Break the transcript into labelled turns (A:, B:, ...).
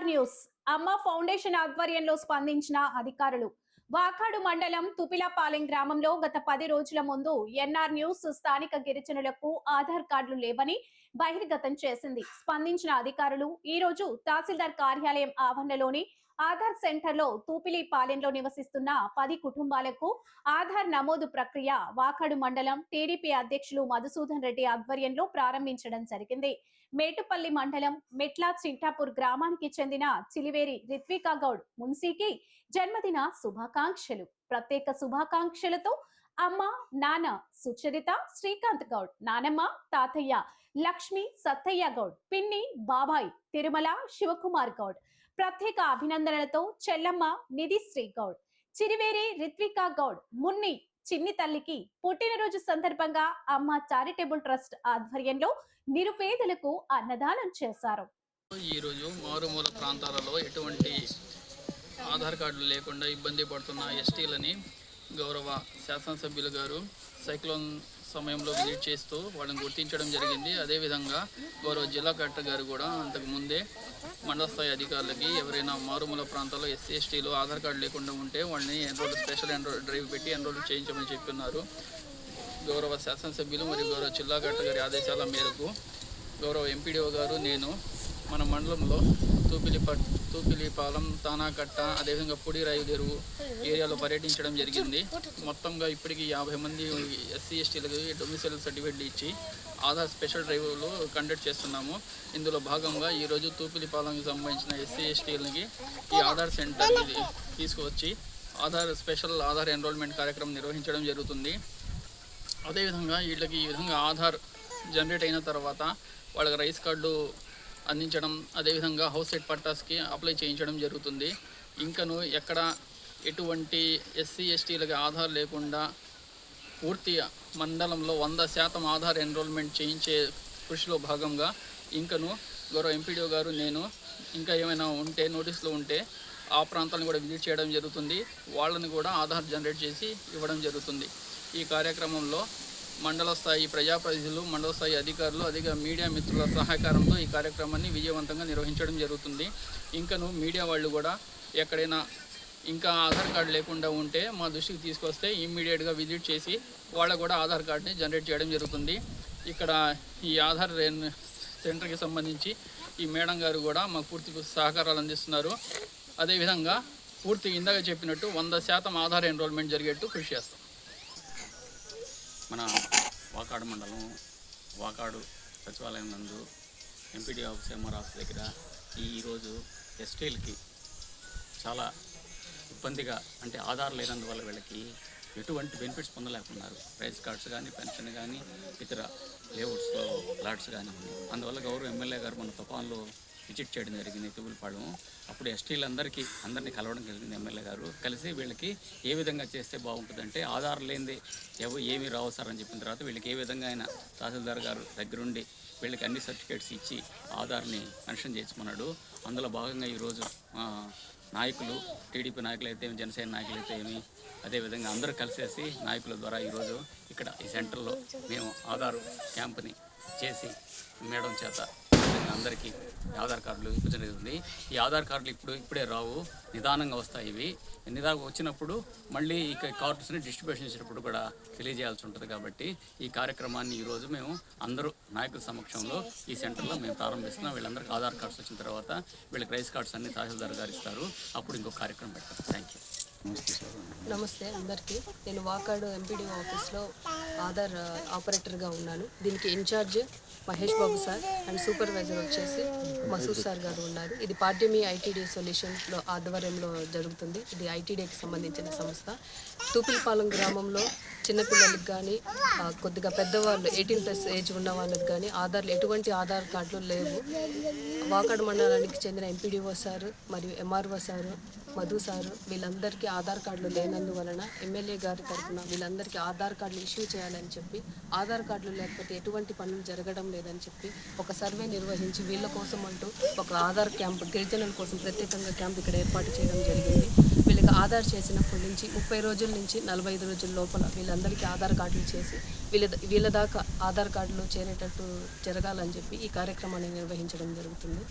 A: NR news. అమ్మ foundation ఆధ్వర్యంలో స్పందించిన అధికారులు వాకాడు మండలం తుపిలపాలెం గ్రామంలో గత పది రోజుల ముందు ఎన్ఆర్ న్యూస్ స్థానిక గిరిజనులకు ఆధార్ కార్డులు లేవని బహిర్గతం చేసింది. స్పందించిన అధికారులు ఈ రోజు తహసీల్దార్ కార్యాలయం ఆవరణలోని ఆధార్ సెంటర్లో తూపిలి పాలెంలో నివసిస్తున్న పది కుటుంబాలకు ఆధార్ నమోదు ప్రక్రియ వాకాడు మండలం టీడీపీ అధ్యక్షులు మధుసూదన్ రెడ్డి ఆధ్వర్యంలో ప్రారంభించడం జరిగింది. మేటుపల్లి మండలం మెట్లా చింటాపూర్ గ్రామానికి చెందిన చిలివేరి రిత్వికా గౌడ్ మున్సీకి జన్మదిన శుభాకాంక్షలు. ప్రత్యేక శుభాకాంక్షలతో అమ్మ నాన్న సుచరిత శ్రీకాంత్ గౌడ్ నానమ్మ తాతయ్య లక్ష్మి సత్తయ్య గౌడ్ పిన్ని బాబాయ్ తిరుమల శివకుమార్ గౌడ్. ప్రత్యేక అభినందనలతో చెల్లమ్మ నిధిశ్రీ గౌడ్. చిరివేరి రిత్వికా గౌడ్ మున్ని చిన్ని తల్లికి పుట్టినరోజు సందర్భంగా అమ్మ చారిటబుల్ ట్రస్ట్ ఆధ్వర్యంలో నిరుపేదలకు అన్నదానం చేశారు.
B: ఈరోజు మారుమూల ప్రాంతాలలో ఎటువంటి ఆధార్ కార్డులు లేకుండా ఇబ్బంది పడుతున్న ఎస్టీలని గౌరవ శాసనసభ్యులు గారు సైక్లోన్ సమయంలో విజిట్ చేస్తూ వాళ్ళని గుర్తించడం జరిగింది. అదేవిధంగా గౌరవ జిల్లా కలెక్టర్ గారు కూడా అంతకు ముందే మండల స్థాయి అధికారులకి ఎవరైనా మారుమూల ప్రాంతాల్లో ఎస్సీ ఎస్టీలు ఆధార్ కార్డు లేకుండా ఉంటే వాళ్ళని ఎన్రోల్ స్పెషల్ ఎన్రోల్ డ్రైవ్ పెట్టి ఎన్రోల్ చేయించమని చెప్తున్నారు గౌరవ శాసనసభ్యులు మరియు గౌరవ జిల్లా కలెక్టర్ గారి ఆదేశాల మేరకు గౌరవ ఎంపీడీఓ గారు నేను మన మండలంలో తూపిలిప తూపిలిపాలెం తానాకట్ట అదేవిధంగా పొడి రాయుదెరువు ఏరియాలో పర్యటించడం జరిగింది. మొత్తంగా ఇప్పటికి యాభై మంది ఎస్సీ ఎస్టీలకు డొమిసైల్ సర్టిఫికేట్లు ఇచ్చి ఆధార్ స్పెషల్ డ్రైవ్లు కండక్ట్ చేస్తున్నాము. ఇందులో భాగంగా ఈరోజు తూపిలిపాలెంకి సంబంధించిన ఎస్సీ ఎస్టీలకి ఈ ఆధార్ సెంటర్ తీసుకువచ్చి ఆధార్ స్పెషల్ ఆధార్ ఎన్రోల్మెంట్ కార్యక్రమం నిర్వహించడం జరుగుతుంది. అదేవిధంగా వీళ్ళకి ఈ విధంగా ఆధార్ జనరేట్ అయిన తర్వాత వాళ్ళకి రైస్ కార్డు అందించడం అదేవిధంగా హౌస్ సెట్ పట్టాస్కి అప్లై చేయించడం జరుగుతుంది. ఇంకను ఎక్కడ ఎటువంటి ఎస్సీ ఎస్టీలకి ఆధార్ లేకుండా పూర్తి మండలంలో వంద శాతం ఆధార్ ఎన్రోల్మెంట్ చేయించే కృషిలో భాగంగా ఇంకను గౌరవ ఎంపీడీఓ గారు నేను ఇంకా ఏమైనా ఉంటే నోటీసులు ఉంటే ఆ ప్రాంతాలను కూడా విజిట్ చేయడం జరుగుతుంది. వాళ్ళని కూడా ఆధార్ జనరేట్ చేసి ఇవ్వడం జరుగుతుంది. ఈ కార్యక్రమంలో మండల స్థాయి ప్రజాప్రతినిధులు మండల స్థాయి అధికారులు అధిక మీడియా మిత్రుల సహకారంతో ఈ కార్యక్రమాన్ని విజయవంతంగా నిర్వహించడం జరుగుతుంది. ఇంకను మీడియా వాళ్ళు కూడా ఎక్కడైనా ఇంకా ఆధార్ కార్డు లేకుండా ఉంటే మా దృష్టికి తీసుకొస్తే ఇమ్మీడియట్గా విజిట్ చేసి వాళ్ళకు కూడా ఆధార్ కార్డుని జనరేట్ చేయడం జరుగుతుంది. ఇక్కడ ఈ ఆధార్ రెన్- సెంటర్కి సంబంధించి ఈ మేడం గారు కూడా మాకు పూర్తి సహకారాలు అందిస్తున్నారు. అదేవిధంగా పూర్తి ఇందాక చెప్పినట్టు వంద శాతం ఆధార్ ఎన్రోల్మెంట్ జరిగేట్టు కృషి చేస్తాం.
C: మన వాకాడు మండలం వాకాడు సచివాలయం నందు ఎంపీడీ ఆఫీస్ ఎంఆర్ ఆఫీస్ దగ్గర ఈరోజు ఎస్టీలకి చాలా ఇబ్బందిగా అంటే ఆధార్ లేనందువల్ల వీళ్ళకి ఎటువంటి బెనిఫిట్స్ పొందలేకున్నారు. రైస్ కార్డ్స్ కానీ పెన్షన్ కానీ ఇతర లేఅవుట్స్లో ప్లాట్స్ కానీ అందువల్ల గౌరవ ఎమ్మెల్యే గారు మన తుఫాన్లో విజిట్ చేయడం జరిగింది. తుగులపాడు అప్పుడు ఎస్టీలందరికీ అందరినీ కలవడం జరిగింది ఎమ్మెల్యే గారు. కలిసి వీళ్ళకి ఏ విధంగా చేస్తే బాగుంటుందంటే ఆధార్ లేనిది ఎవ ఏమి రావు సార్ అని చెప్పిన తర్వాత వీళ్ళకి ఏ విధంగా అయినా తహసీల్దార్ గారు దగ్గరుండి వీళ్ళకి అన్ని సర్టిఫికేట్స్ ఇచ్చి ఆధార్ని మెన్షన్ చేసుకున్నాడు అందులో భాగంగా ఈరోజు నాయకులు టీడీపీ నాయకులు అయితే ఏమి జనసేన నాయకులు అయితే ఏమి అదేవిధంగా అందరూ కలిసేసి నాయకుల ద్వారా ఈరోజు ఇక్కడ ఈ సెంటర్లో మేము ఆధార్ క్యాంప్ని చేసి మేడం చేత అందరికీ ఆధార్ కార్డులు ఇప్పించడం ఉంది. ఈ ఆధార్ కార్డులు ఇప్పుడు ఇప్పుడే రావు. నిదానంగా వస్తాయి ఇవి. నిదానంగా వచ్చినప్పుడు మళ్ళీ ఈ కార్డ్స్ని డిస్ట్రిబ్యూషన్ చేసేటప్పుడు కూడా తెలియజేయాల్సి ఉంటుంది కాబట్టి ఈ కార్యక్రమాన్ని ఈరోజు మేము అందరూ నాయకుల సమక్షంలో ఈ సెంటర్లో మేము ప్రారంభిస్తున్నాం. వీళ్ళందరికీ ఆధార్ కార్డ్స్ వచ్చిన తర్వాత వీళ్ళకి రైస్ కార్డ్స్ అన్ని తహసీల్దార్ గారు ఇస్తారు. అప్పుడు ఇంకో కార్యక్రమం పెడతాం. థ్యాంక్ యూ
D: నమస్తే అందరికీ. నేను వాకాడు ఎంపీడీ ఆఫీస్లో ఆధార్ ఆపరేటర్గా ఉన్నాను. దీనికి in charge Mahesh Babu sir and supervisor వచ్చేసి మసూద్ సార్ గారు ఉన్నారు. ఇది పాడ్యమి ఐటీడీ సొల్యూషన్లో ఆధ్వర్యంలో జరుగుతుంది. ఇది ఐటీడీకి సంబంధించిన సంస్థ. తూపిల్పాలెం గ్రామంలో చిన్నపిల్లలకు కానీ కొద్దిగా పెద్దవాళ్ళు ఎయిటీన్ ప్లస్ ఏజ్ ఉన్న వాళ్ళకి కానీ ఆధార్లు ఎటువంటి ఆధార్ కార్డులు లేవు. వాకాడు మండలానికి చెందిన ఎంపీడీఓ సారు మరియు ఎంఆర్ఓ సారు మధు సారు వీళ్ళందరికీ ఆధార్ కార్డులు లేనందువలన ఎమ్మెల్యే గారి తరఫున వీళ్ళందరికీ ఆధార్ కార్డులు ఇష్యూ చేయాలని చెప్పి ఆధార్ కార్డులు లేకపోతే ఎటువంటి పనులు జరగడం లేదని చెప్పి ఒక సర్వే నిర్వహించి వీళ్ళ కోసం అంటూ ఒక ఆధార్ క్యాంప్ గిరిజనుల కోసం ప్రత్యేకంగా క్యాంప్ ఇక్కడ ఏర్పాటు చేయడం జరిగింది. వీళ్ళకి ఆధార్ చేసినప్పటి నుంచి ముప్పై రోజుల నుంచి నలభై ఐదు రోజుల లోపల వీళ్ళందరికీ ఆధార్ కార్డులు చేసి వీళ్ళ వీళ్ళ దాకా ఆధార్ కార్డులు చేరేటట్టు జరగాలని చెప్పి ఈ కార్యక్రమాన్ని నిర్వహించడం జరుగుతుంది.